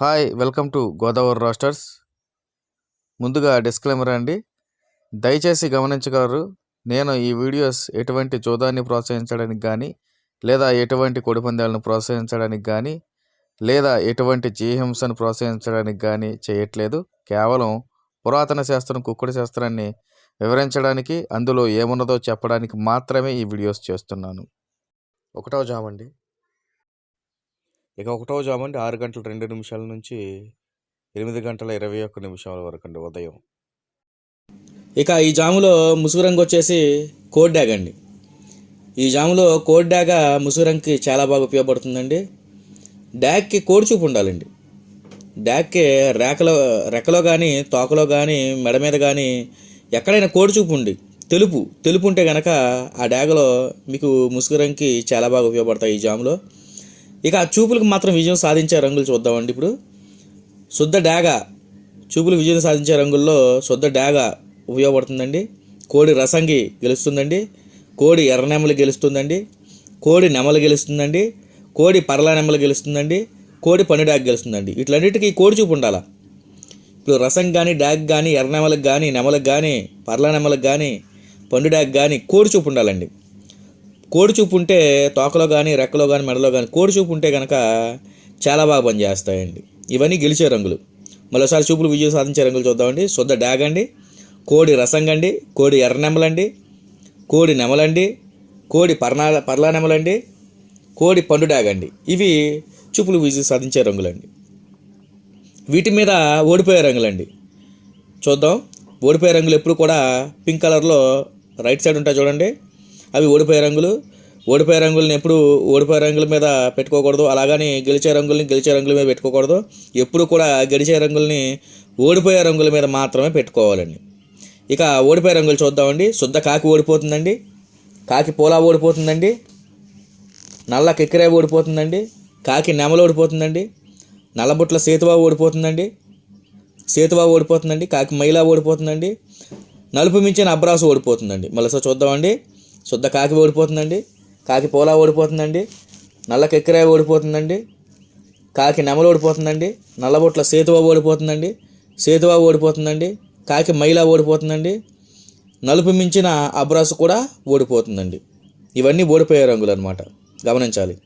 Hi welcome to Godavari roasters. ముందుగా disclaimer అండి. దయచేసి గమనించగలరు నేను ఈ వీడియోస్ ఎటువంటి జోదాన్ని ప్రోత్సహించడానికి కానీ లేదా ఎటువంటి కొడిపందాలను ప్రోత్సహించడానికి కానీ లేదా ఎటువంటి జీహింసను ప్రోత్సహించడానికి కానీ చేయట్లేదు. కేవలం పురాతన శాస్త్రం కుక్కుడు శాస్త్రాన్ని వివరించడానికి అందులో ఏమున్నదో చెప్పడానికి మాత్రమే ఈ వీడియోస్ చేస్తున్నాను. ఒకటో జామండి. ఇక ఒకటవ జాము అండి ఆరు గంటల రెండు నిమిషాల నుంచి ఎనిమిది గంటల ఇరవై ఒక్క నిమిషాల వరకు అండి ఉదయం. ఇక ఈ జాములో ముసుగు రంగు వచ్చేసి కోడ్ డ్యాగ్ అండి. ఈ జాములో కోడ్ డ్యాగ ముసుగు రంగుకి చాలా బాగా ఉపయోగపడుతుందండి. డ్యాగ్కి కోడి చూపు ఉండాలండి. డ్యాగ్కి రేకలో రెక్కలో కానీ తోకలో కానీ మెడ మీద కానీ ఎక్కడైనా కోడి చూపు ఉండి తెలుపు తెలుపు ఉంటే కనుక ఆ డ్యాగలో మీకు ముసుగు రంగుకి చాలా బాగా ఉపయోగపడతాయి ఈ జాములో. ఇక ఆ చూపులకు మాత్రం విజయం సాధించే రంగులు చూద్దామండి ఇప్పుడు. శుద్ధ డాగ. చూపులు విజయం సాధించే రంగుల్లో శుద్ధ డాగ ఉపయోగపడుతుందండి. కోడి రసంగి గెలుస్తుందండి. కోడి ఎర్రనెమలు గెలుస్తుందండి. కోడి నెమలు గెలుస్తుందండి. కోడి పరల నెమలు గెలుస్తుందండి. కోడి పండు డాగ్ గెలుస్తుందండి. వీటిలన్నిటికీ కోడి చూపు ఉండాలా? ఇప్పుడు రసం కానీ డాగ్ కానీ ఎర్రనెమలకు కానీ నెమలకు కానీ పర్ల నెమలకు కానీ పండు డాగ్ కానీ కోడి చూపు ఉండాలండి. కోడి చూపు ఉంటే తోకలో కానీ రెక్కలో కానీ మెడలో కానీ కోడి చూపు ఉంటే కనుక చాలా బాగా పనిచేస్తాయండి. ఇవన్నీ గెలిచే రంగులు. మరోసారి చూపులు విజయం సాధించే రంగులు చూద్దామండి. శుద్ధ డాగ్ అండి కోడి రసంగండి కోడి ఎర్ర నెమలండి కోడి నెమలండి కోడి పర్నా పర్లా నెమలండి కోడి పండు డాగ్ అండి. ఇవి చూపులు విజయం సాధించే రంగులండి. వీటి మీద ఓడిపోయే రంగులండి. చూద్దాం. ఓడిపోయే రంగులు ఎప్పుడు కూడా పింక్ కలర్లో రైట్ సైడ్ ఉంటాయి చూడండి. అవి ఓడిపోయే రంగులు. ఓడిపోయే రంగులను ఎప్పుడు ఓడిపోయే రంగుల మీద పెట్టుకోకూడదు. అలాగని గెలిచే రంగుల్ని గెలిచే రంగుల మీద పెట్టుకోకూడదు. ఎప్పుడు కూడా గెలిచే రంగుల్ని ఓడిపోయే రంగుల మీద మాత్రమే పెట్టుకోవాలండి. ఇక ఓడిపోయే రంగులు చూద్దామండి. శుద్ధ కాకి ఓడిపోతుందండి. కాకి పోలా ఓడిపోతుందండి. నల్ల కిక్కిరే ఓడిపోతుందండి. కాకి నెమలు ఓడిపోతుందండి. నల్లబుట్ల సేతువా ఓడిపోతుందండి. సేతువా ఓడిపోతుందండి. కాకి మైలా ఓడిపోతుందండి. నలుపు మించిన అబ్రాసు ఓడిపోతుందండి. మళ్ళీ చూద్దామండి. శుద్ధ కాకి ఓడిపోతుందండి. కాకి పోలా ఓడిపోతుందండి. నల్ల కెక్కిరాయి ఓడిపోతుందండి. కాకి నెమలు ఓడిపోతుందండి. నల్లబొట్ల సేతువ ఓడిపోతుందండి. సేతువ ఓడిపోతుందండి. కాకి మైలా ఓడిపోతుందండి. నలుపు మించిన అబ్రాసు కూడా ఓడిపోతుందండి. ఇవన్నీ ఓడిపోయే రంగులు అనమాట గమనించాలి.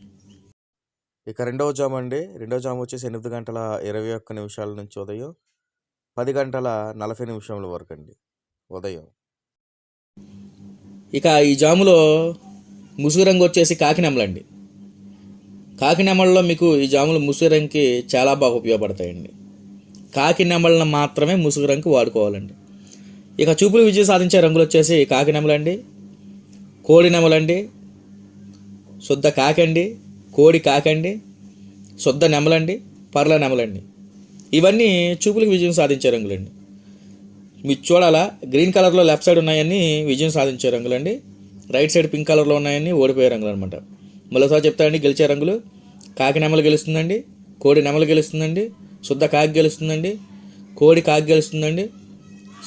ఇక రెండవ జాము అండి. రెండవ జాము వచ్చేసి ఎనిమిది గంటల ఇరవై ఒక్క నిమిషాల నుంచి ఉదయం పది గంటల నలభై నిమిషముల వరకు అండి ఉదయం. ఇక ఈ జాములో ముసుగు రంగు వచ్చేసి కాకినెమలండి. కాకినెమలలో మీకు ఈ జాములు ముసుగు రంగుకి చాలా బాగా ఉపయోగపడతాయండి. కాకినెమలను మాత్రమే ముసుగు రంగు వాడుకోవాలండి. ఇక చూపులు విజయం సాధించే రంగులు వచ్చేసి కాకినెమలండి కోడి నెమలండి శుద్ధ కాకండి కోడి కాకండి శుద్ధ నెమలండి పర్ల నెమలండి. ఇవన్నీ చూపులకు విజయం సాధించే రంగులండి. మీరు చూడాలా గ్రీన్ కలర్లో లెఫ్ట్ సైడ్ ఉన్నాయని విజయం సాధించే రంగులండి రైట్ సైడ్ పింక్ కలర్లో ఉన్నాయని ఓడిపోయే రంగులు అనమాట మరోసారి చెప్తానండి గెలిచే రంగులు. కాకి నెమలు గెలుస్తుందండి. కోడి నెమలు గెలుస్తుందండి. శుద్ధ కాకి గెలుస్తుందండి. కోడి కాకి గెలుస్తుందండి.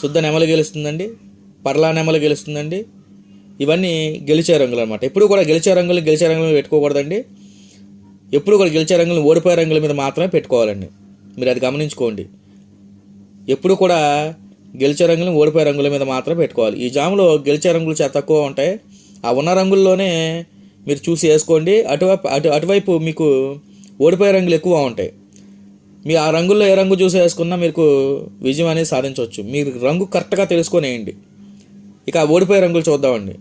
శుద్ధ నెమలు గెలుస్తుందండి. పర్లా నెమలు గెలుస్తుందండి. ఇవన్నీ గెలిచే రంగులు అనమాట ఎప్పుడు కూడా గెలిచే రంగులు గెలిచే రంగులు పెట్టుకోకూడదండి. ఎప్పుడు కూడా గెలిచే రంగులు ఓడిపోయే రంగుల మీద మాత్రమే పెట్టుకోవాలండి. మీరు అది గమనించుకోండి. ఎప్పుడు కూడా గెలిచే రంగులు ఓడిపోయే రంగుల మీద మాత్రం పెట్టుకోవాలి. ఈ జాములో గెలిచే రంగులు చాలా తక్కువ ఉంటాయి. ఆ ఉన్న రంగుల్లోనే మీరు చూసి వేసుకోండి. అటువైపు అటు అటువైపు మీకు ఓడిపోయే రంగులు ఎక్కువ ఉంటాయి. మీ ఆ రంగుల్లో ఏ రంగు చూసి వేసుకున్నా మీకు విజయం అనేది సాధించవచ్చు. మీరు రంగు కరెక్ట్గా తెలుసుకొని వేయండి ఇక ఓడిపోయే రంగులు చూద్దామండి.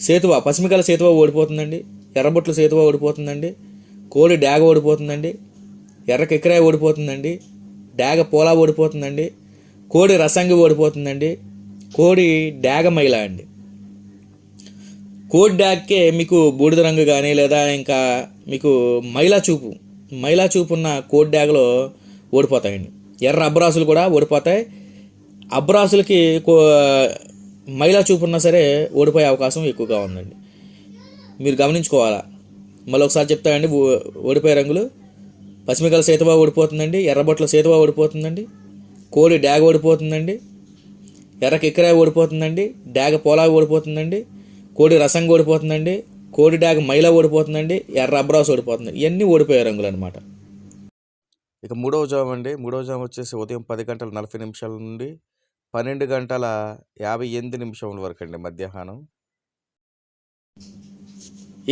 సేతువ పసిమికల సేతువ ఓడిపోతుందండి. ఎర్రబొట్ల సేతువ ఓడిపోతుందండి. కోడి డాగ ఓడిపోతుందండి. ఎర్ర కెక్కిరాయ ఓడిపోతుందండి. డాగ పోలా ఓడిపోతుందండి. కోడి రసంగి ఓడిపోతుందండి. కోడి డాగ మైల అండి. కోడి డాగ్కే మీకు బూడిద రంగు కానీ లేదా ఇంకా మీకు మైలా చూపు మైలా చూపు ఉన్న కోడి డాగలో ఓడిపోతాయండి. ఎర్ర అబ్రాసులు కూడా ఓడిపోతాయి. అబ్రాసులకి కో మైలా చూపు ఉన్నా సరే ఓడిపోయే అవకాశం ఎక్కువగా ఉందండి. మీరు గమనించుకోవాలా? మళ్ళీ ఒకసారి చెప్తానండి ఓ- ఓడిపోయే రంగులు. పసిమికల సేతువా ఓడిపోతుందండి ఎర్రబొట్ల సేతువా ఓడిపోతుందండి. కోడి డాగ ఓడిపోతుందండి ఎర్ర కిక్కరాయ ఓడిపోతుందండి డాగ పోలా ఓడిపోతుందండి కోడి రసం ఓడిపోతుందండి కోడి డాగ మైల ఓడిపోతుందండి ఎర్ర అబ్రాస్ ఓడిపోతుంది. ఇవన్నీ ఓడిపోయే రంగులు అనమాట ఇక మూడవ జాము అండి. మూడవ జాము వచ్చేసి ఉదయం పది గంటల నలభై నిమిషాల నుండి పన్నెండు గంటల యాభై ఎనిమిది నిమిషముల వరకు అండి మధ్యాహ్నం.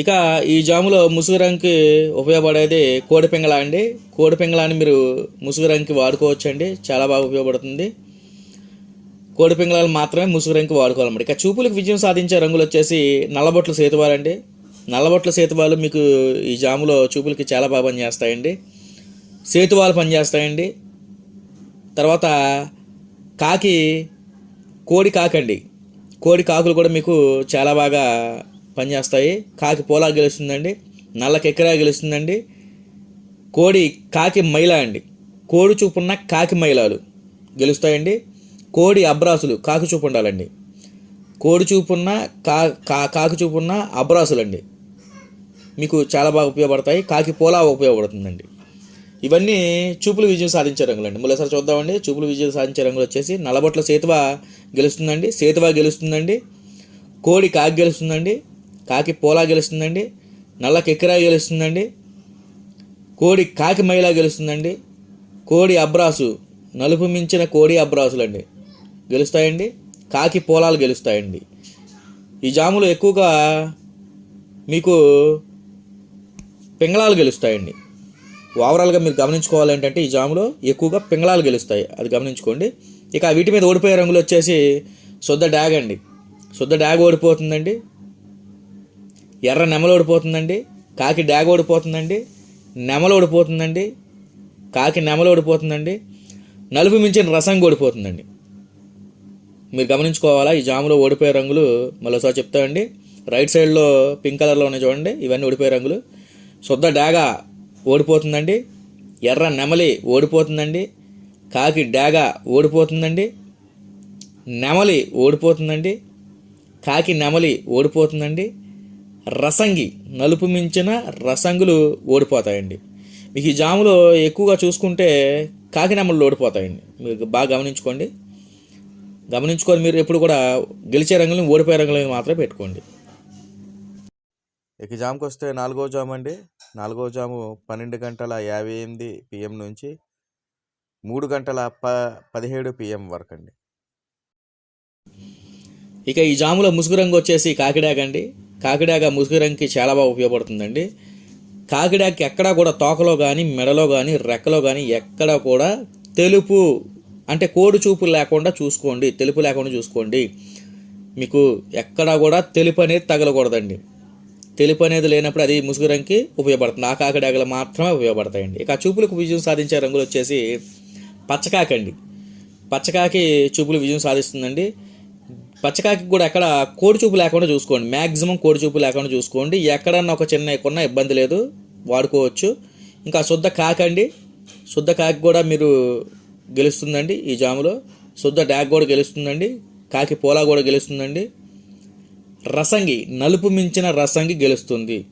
ఇక ఈ జాములో ముసుగురంకి ఉపయోగపడేది కోడి పింగళ అండి. కోడి పింగళాన్ని మీరు ముసుగురంకి వాడుకోవచ్చు అండి చాలా బాగా ఉపయోగపడుతుంది. కోడి పింగళాలు మాత్రమే ముసుగురంకి వాడుకోవాలన్నమాట. ఇక చూపులకు విజయం సాధించే రంగులు వచ్చేసి నల్లబొట్ల సేతువాలు అండి నల్లబొట్ల సేతువాలు మీకు ఈ జాములో చూపులకి చాలా బాగా పనిచేస్తాయండి. సేతువాలు పనిచేస్తాయండి. తర్వాత కాకి కోడి కాకండి. కోడి కాకులు కూడా మీకు చాలా బాగా పనిచేస్తాయి కాకి పోలా గెలుస్తుందండి. నల్ల కెక్కరా గెలుస్తుందండి. కోడి కాకి మైల అండి. కోడి చూపున్న కాకి మైలాలు గెలుస్తాయండి. కోడి అబ్రాసులు కాకి చూపు ఉండాలండి. కోడి చూపున్న కా కా కాకి చూపున్న అబ్రాసులండి. మీకు చాలా బాగా ఉపయోగపడతాయి. కాకి పోలా ఉపయోగపడుతుందండి. ఇవన్నీ చూపులు విజయం సాధించే రంగులండి. మళ్ళీసారి చూద్దామండి. చూపులు విజయం సాధించే రంగులు వచ్చేసి నలబొట్ల సేతువ గెలుస్తుందండి. సేతువ గెలుస్తుందండి. కోడి కాకి గెలుస్తుందండి. కాకి పోలా గెలుస్తుందండి నల్ల కెక్కిరాయి గెలుస్తుందండి కోడి కాకి మైలా గెలుస్తుందండి కోడి అబ్రాసు నలుపు మించిన కోడి అబ్రాసులండి. గెలుస్తాయండి కాకి పోలాలు గెలుస్తాయండి. ఈ జాములు ఎక్కువగా మీకు పింగళాలు గెలుస్తాయండి. ఓవరాల్గా మీరు గమనించుకోవాలి ఏంటంటే ఈ జాములో ఎక్కువగా పింగళాలు గెలుస్తాయి. అది గమనించుకోండి. ఇక వీటి మీద ఓడిపోయే రంగులు వచ్చేసి శుద్ధ డ్యాగ్ అండి శుద్ధ డ్యాగ్ ఓడిపోతుందండి. ఎర్ర నెమలోడిపోతుందండి కాకి డాగ ఓడిపోతుందండి నెమలోడిపోతుందండి కాకి నెమలోడిపోతుందండి నలుపు మించిన రసం ఓడిపోతుందండి మీరు గమనించుకోవాలా ఈ జాములో ఓడిపోయే రంగులు మరోసారి చెప్తామండి రైట్ సైడ్లో పింక్ కలర్లో ఉన్నాయి చూడండి ఇవన్నీ ఓడిపోయే రంగులు. శుద్ధ డాగ ఓడిపోతుందండి ఎర్ర నెమలి ఓడిపోతుందండి కాకి డాగ ఓడిపోతుందండి నెమలి ఓడిపోతుందండి కాకి నెమలి ఓడిపోతుందండి రసంగి నలుపు మించిన రసంగులు ఓడిపోతాయండి. మీకు ఈ జాములో ఎక్కువగా చూసుకుంటే కాకి నెమలు ఓడిపోతాయండి. మీరు బాగా గమనించుకోండి. గమనించుకొని మీరు ఎప్పుడు కూడా గెలిచే రంగులను ఓడిపోయే రంగులను మాత్రమే పెట్టుకోండి. ఇక జాముకి వస్తే నాలుగో జాము అండి. నాలుగో జాము పన్నెండు గంటల యాభై ఎనిమిది పిఎం నుంచి మూడు గంటల ప పదిహేడు పిఎం వరకు అండి. ఇక ఈ జాములో ముసుగు రంగు వచ్చేసి కాకిడాగ అండి కాకిడాగ ముసుగు చాలా బాగా ఉపయోగపడుతుందండి. కాకిడాకి ఎక్కడా కూడా తోకలో కానీ మెడలో కానీ రెక్కలో కానీ ఎక్కడా కూడా తెలుపు అంటే కోడి చూపు లేకుండా చూసుకోండి. తెలుపు లేకుండా చూసుకోండి. మీకు ఎక్కడా కూడా తెలుపు అనేది తగలకూడదండి. తెలుపు అనేది లేనప్పుడు అది ముసుగురంకి ఉపయోగపడుతుంది. ఆ కాకిడాగలు మాత్రమే ఉపయోగపడతాయండి. ఇక చూపులకు విజయం సాధించే రంగులు వచ్చేసి పచ్చకాకండి. పచ్చకాకి చూపులు విజయం సాధిస్తుందండి. పచ్చకాకి కూడా ఎక్కడ కోడి చూపు లేకుండా చూసుకోండి. మ్యాక్సిమం కోడి చూపు లేకుండా చూసుకోండి. ఎక్కడన్నా ఒక చిన్న కొన్న ఇబ్బంది లేదు. వాడుకోవచ్చు. ఇంకా శుద్ధ కాకండి శుద్ధ కాకి కూడా మీరు గెలుస్తుందండి ఈ జాములో. శుద్ధ డాగ్ కూడా గెలుస్తుందండి. కాకి పోలా కూడా గెలుస్తుందండి. రసంగి నలుపు మించిన రసంగి గెలుస్తుంది.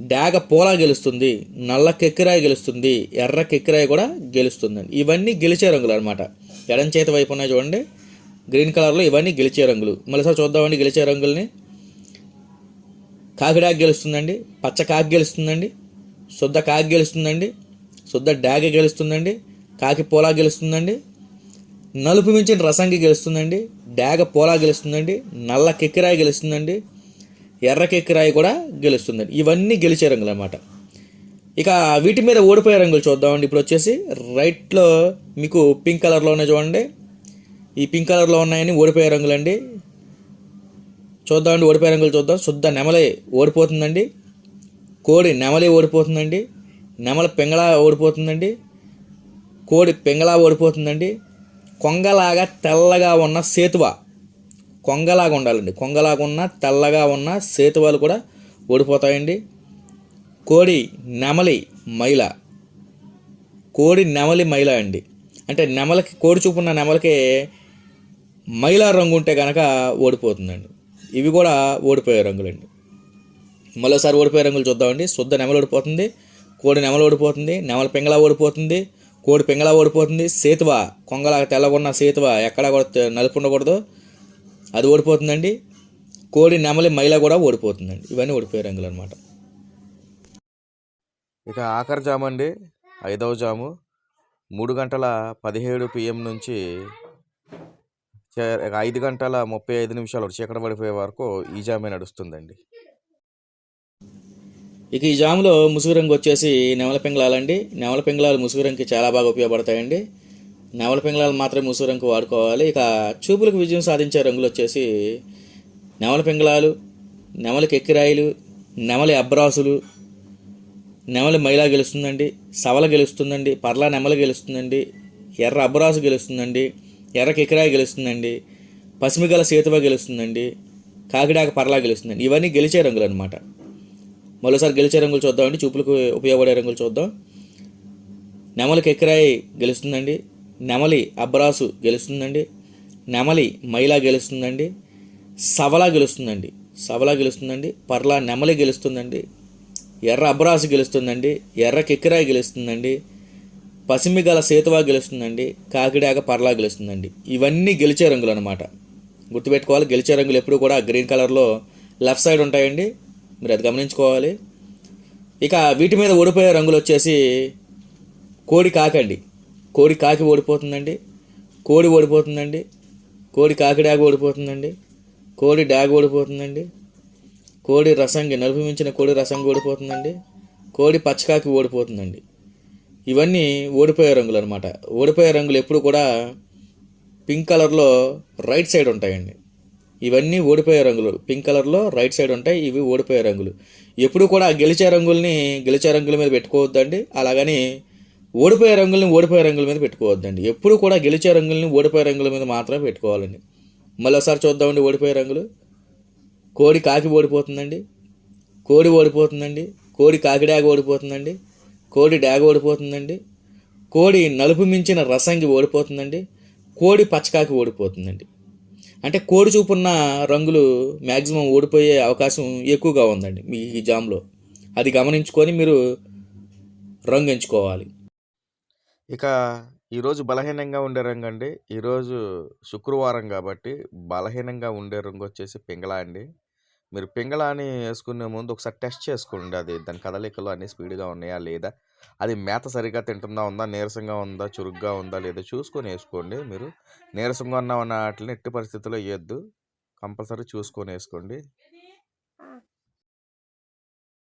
డాగ పోలా గెలుస్తుంది. నల్ల కెక్కిరాయి గెలుస్తుంది. ఎర్ర కెక్కిరాయి కూడా గెలుస్తుందండి. ఇవన్నీ గెలిచే రంగులు అనమాట ఎడం చేతి వైపు ఉన్నాయి చూడండి. గ్రీన్ కలర్లో ఇవన్నీ గెలిచే రంగులు. మళ్ళీసారి చూద్దామండి గెలిచే రంగుల్ని. కాకిడాగ్ గెలుస్తుందండి. పచ్చ కాకి గెలుస్తుందండి. శుద్ధ కాకి గెలుస్తుందండి. శుద్ధ డాగ గెలుస్తుందండి. కాకి పోలా గెలుస్తుందండి. నలుపు మించిన రసంగి గెలుస్తుందండి. డాగ పోలా గెలుస్తుందండి. నల్ల కెక్కిరాయి గెలుస్తుందండి. ఎర్ర కెక్కిరాయి కూడా గెలుస్తుందండి. ఇవన్నీ గెలిచే రంగులు అన్నమాట ఇక వీటి మీద ఓడిపోయే రంగులు చూద్దామండి. ఇప్పుడు వచ్చేసి రైట్లో మీకు పింక్ కలర్లోనే చూడండి. ఈ పింక్ కలర్లో ఉన్నాయని ఓడిపోయే రంగులండి. చూద్దామండి ఓడిపోయే రంగులు చూద్దాం. శుద్ధ నెమలి ఓడిపోతుందండి. కోడి నెమలి ఓడిపోతుందండి. నెమల పెంగళ ఓడిపోతుందండి. కోడి పెంగళ ఓడిపోతుందండి. కొంగలాగా తెల్లగా ఉన్న సేతువ. కొంగలాగా ఉండాలండి. కొంగలాగా ఉన్న తెల్లగా ఉన్న సేతువాలు కూడా ఓడిపోతాయండి. కోడి నెమలి మైల. కోడి నెమలి మైల అండి. అంటే నెమలకి కోడి చూపున్న నెమలకి మైలా రంగు ఉంటే కనుక ఓడిపోతుందండి. ఇవి కూడా ఓడిపోయే రంగులండి. మరోసారి ఓడిపోయే రంగులు చూద్దామండి. శుద్ధ నెమలు ఓడిపోతుంది కోడి నెమలు ఓడిపోతుంది నెమల పింగళ ఓడిపోతుంది కోడి పింగళ ఓడిపోతుంది. సేతువ కొంగల తెల్లగొన్న సేతువ ఎక్కడా కూడా నలుపు ఉండకూడదు అది ఓడిపోతుందండి. కోడి నెమలి మైల కూడా ఓడిపోతుందండి. ఇవన్నీ ఓడిపోయే రంగులు అనమాట ఇక ఆఖరి జాము అండి ఐదవ జాము. మూడు గంటల పదిహేడు పిఎం నుంచి ఐదు గంటల ముప్పై ఐదు నిమిషాలు చీకట పడిపోయే వరకు ఈ జామే నడుస్తుందండి. ఇక ఈ జాములో ముసుగు రంగు వచ్చేసి నెమల పింగళాలండి. నెమల పింగళాలు ముసుగు రంగుకి చాలా బాగా ఉపయోగపడతాయండి. నెమల పింగళాలు మాత్రమే ముసుగు రంగు వాడుకోవాలి. ఇక చూపులకు విజయం సాధించే రంగులు వచ్చేసి నెమల పింగళాలు నెమలి కెక్కిరాయిలు నెమలి అబ్రాసులు నెమలి మైలా గెలుస్తుందండి సవల గెలుస్తుందండి పర్లా నెమలి గెలుస్తుందండి ఎర్ర అబ్రాసు గెలుస్తుందండి. ఎర్ర కెక్కిరాయి గెలుస్తుందండి పసిమిగల సీతవ గెలుస్తుందండి కాకిడాక పర్లా గెలుస్తుందండి. ఇవన్నీ గెలిచే రంగులు అనమాట మరోసారి గెలిచే రంగులు చూద్దామండి చూపులకు ఉపయోగపడే రంగులు చూద్దాం. నెమలి ఎక్కరాయి గెలుస్తుందండి నెమలి అబ్బరాసు గెలుస్తుందండి నెమలి మైలా గెలుస్తుందండి సవలా గెలుస్తుందండి సవలా గెలుస్తుందండి పర్లా నెమలి గెలుస్తుందండి ఎర్ర అబ్బరాసు గెలుస్తుందండి ఎర్ర కెక్కిరాయి గెలుస్తుందండి పసిమి గల సేతువా గెలుస్తుందండి కాకిడాక పర్లా గెలుస్తుందండి. ఇవన్నీ గెలిచే రంగులు అనమాట గుర్తుపెట్టుకోవాలి గెలిచే రంగులు ఎప్పుడు కూడా గ్రీన్ కలర్లో లెఫ్ట్ సైడ్ ఉంటాయండి. మీరు అది గమనించుకోవాలి. ఇక వీటి మీద ఓడిపోయే రంగులు వచ్చేసి కోడి కాకండి కోడి కాకి ఓడిపోతుందండి. కోడి ఓడిపోతుందండి. కోడి కాకి డాగ ఓడిపోతుందండి. కోడి డాగ ఓడిపోతుందండి. కోడి రసంగి నలుపు మించిన కోడి రసంగి ఓడిపోతుందండి. కోడి పచ్చకాకి ఓడిపోతుందండి. ఇవన్నీ ఓడిపోయే రంగులు అనమాట ఓడిపోయే రంగులు ఎప్పుడు కూడా పింక్ కలర్లో రైట్ సైడ్ ఉంటాయండి. ఇవన్నీ ఓడిపోయే రంగులు. పింక్ కలర్లో రైట్ సైడ్ ఉంటాయి ఇవి ఓడిపోయే రంగులు. ఎప్పుడు కూడా గెలిచే రంగుల్ని గెలిచే రంగుల మీద పెట్టుకోవద్దండి. అలాగని ఓడిపోయే రంగుల్ని ఓడిపోయే రంగుల మీద పెట్టుకోవద్దండి. ఎప్పుడు కూడా గెలిచే రంగుల్ని ఓడిపోయే రంగుల మీద మాత్రమే పెట్టుకోవాలండి. మళ్ళీ ఒకసారి చూద్దామండి ఓడిపోయే రంగులు. కోడి కాకి ఓడిపోతుందండి. కోడి ఓడిపోతుందండి. కోడి కాకిడాగ ఓడిపోతుందండి. కోడి డాగ ఓడిపోతుందండి. కోడి నలుపు మించిన రసంగి ఓడిపోతుందండి. కోడి పచ్చకాకి ఓడిపోతుందండి. అంటే కోడి చూపున్న రంగులు మ్యాక్సిమం ఓడిపోయే అవకాశం ఎక్కువగా ఉందండి మీ ఈ జామ్లో. అది గమనించుకొని మీరు రంగు ఎంచుకోవాలి. ఇక ఈరోజు బలహీనంగా ఉండే రంగు అండి. ఈరోజు శుక్రవారం కాబట్టి బలహీనంగా ఉండే రంగు వచ్చేసి పింగళ అండి. మీరు పింగళాన్ని వేసుకునే ముందు ఒకసారి టెస్ట్ చేసుకోండి అది. దాని కదలికలు అన్నీ స్పీడ్గా ఉన్నాయా లేదా? అది మేత సరిగ్గా తింటుందా ఉందా? నీరసంగా ఉందా? చురుగ్గా ఉందా? లేదా? చూసుకొని వేసుకోండి మీరు. నీరసంగా ఉన్న వాటిని ఎట్టి పరిస్థితుల్లో వేయద్దు. కంపల్సరీ చూసుకొని వేసుకోండి.